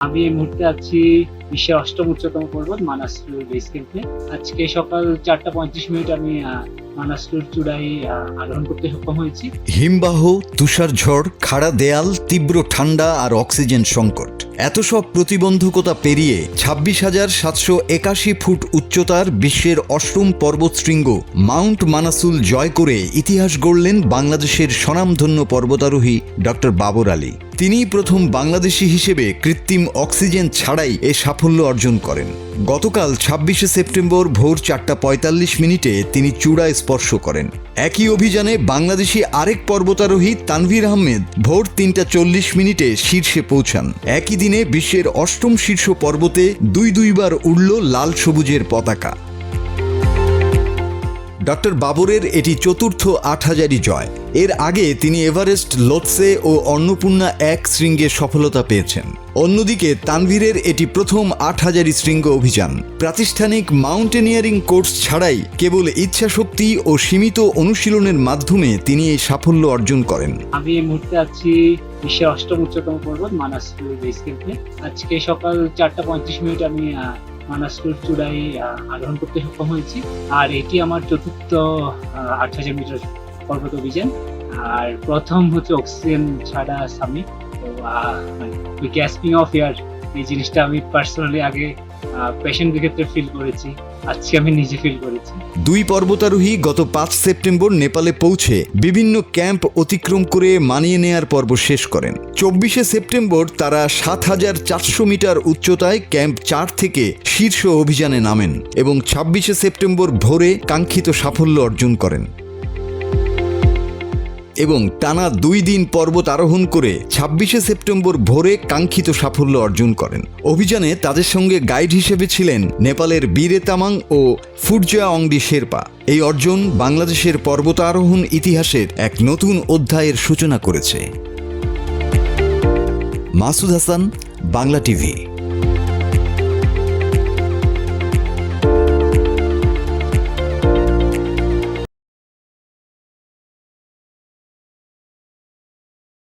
আমি এই মুহূর্তে আছি বিশ্বের অষ্টম উচ্চতম পর্বত মানাসলুর বেস ক্যাম্পে আজকে সকাল চারটা পঁয়ত্রিশ মিনিট আমি মানাসলুর চূড়ায় আরোহণ করতে সক্ষম হয়েছি। হিমবাহ, তুষার ঝড়, খাড়া দেয়াল, তীব্র ঠান্ডা আর অক্সিজেন সংকট। এত সব প্রতিবন্ধকতা পেরিয়ে ছাব্বিশ হাজার সাতশো একাশি ফুট উচ্চতার বিশ্বের অষ্টম পর্বতশৃঙ্গ মাউন্ট মানাসুল জয় করে ইতিহাস গড়লেন বাংলাদেশের স্বনামধন্য পর্বতারোহী ডক্টর বাবর আলী। তিনিই প্রথম বাংলাদেশি হিসেবে কৃত্রিম অক্সিজেন ছাড়াই এ সাফল্য অর্জন করেন। গতকাল ছাব্বিশে সেপ্টেম্বর ভোর চারটা পঁয়তাল্লিশ মিনিটে তিনি চূড়ায় স্পর্শ করেন। একই অভিযানে বাংলাদেশি আরেক পর্বতারোহী তানভীর আহমেদ ভোর তিনটা চল্লিশ মিনিটে শীর্ষে পৌঁছান। একই দিনে বিশ্বের অষ্টম শীর্ষ পর্বতে দুই দুইবার উড়ল লাল সবুজের পতাকা। ডক্টর বাবরের এটি চতুর্থ আট হাজারি জয়। এর আগে তিনি এভারেস্ট, লোৎসে ও অন্নপূর্ণা এক শৃঙ্গে সফলতা পেয়েছেন। অন্যদিকে তানভীরের এটি প্রথম আট হাজারি শৃঙ্গ অভিযান। প্রাতিষ্ঠানিক মাউন্টেনিয়ারিং কোর্স ছাড়াই কেবল ইচ্ছাশক্তি ও সীমিত অনুশীলনের মাধ্যমে তিনি এই সাফল্য অর্জন করেন। আমি এই মুহূর্তে আছি বিশ্বের অষ্টম উচ্চতম পর্বত ক্যাম্পে আজকে সকাল চারটা পঁয়ত্রিশ মিনিট আমি আহ, মানাসলুর চূড়ায় আরোহণ করতে সক্ষম হয়েছি। আর এটি আমার চতুর্থ আট হাজার মিটার পর্বত অভিযান। আর প্রথম হচ্ছে অক্সিজেন ছাড়া সামিট। তো গ্যাসপিং অফ এয়ার এই জিনিসটা আমি পার্সোনালি আগে ক্ষেত্রে ফিল করেছি। আজকে আমি নিজে ফিল করেছি। দুই পর্বতারোহী গত পাঁচ সেপ্টেম্বর নেপালে পৌঁছে বিভিন্ন ক্যাম্প অতিক্রম করে মানিয়ে নেয়ার পর্ব শেষ করেন। চব্বিশে সেপ্টেম্বর তারা সাত হাজার চারশো মিটার উচ্চতায় ক্যাম্প চার থেকে শীর্ষ অভিযানে নামেন এবং ছাব্বিশে সেপ্টেম্বর ভোরে কাঙ্ক্ষিত সাফল্য অর্জন করেন। এবং টানা দুই দিন পর্বত আরোহণ করে ছাব্বিশে সেপ্টেম্বর ভোরে কাঙ্ক্ষিত সাফল্য অর্জন করেন। অভিযানে তাদের সঙ্গে গাইড হিসেবে ছিলেন নেপালের বীরে তামাং ও ফুরজা অংডি শেরপা। এই অর্জন বাংলাদেশের পর্বত আরোহণ ইতিহাসের এক নতুন অধ্যায়ের সূচনা করেছে। মাসুদ হাসান, বাংলা টিভি।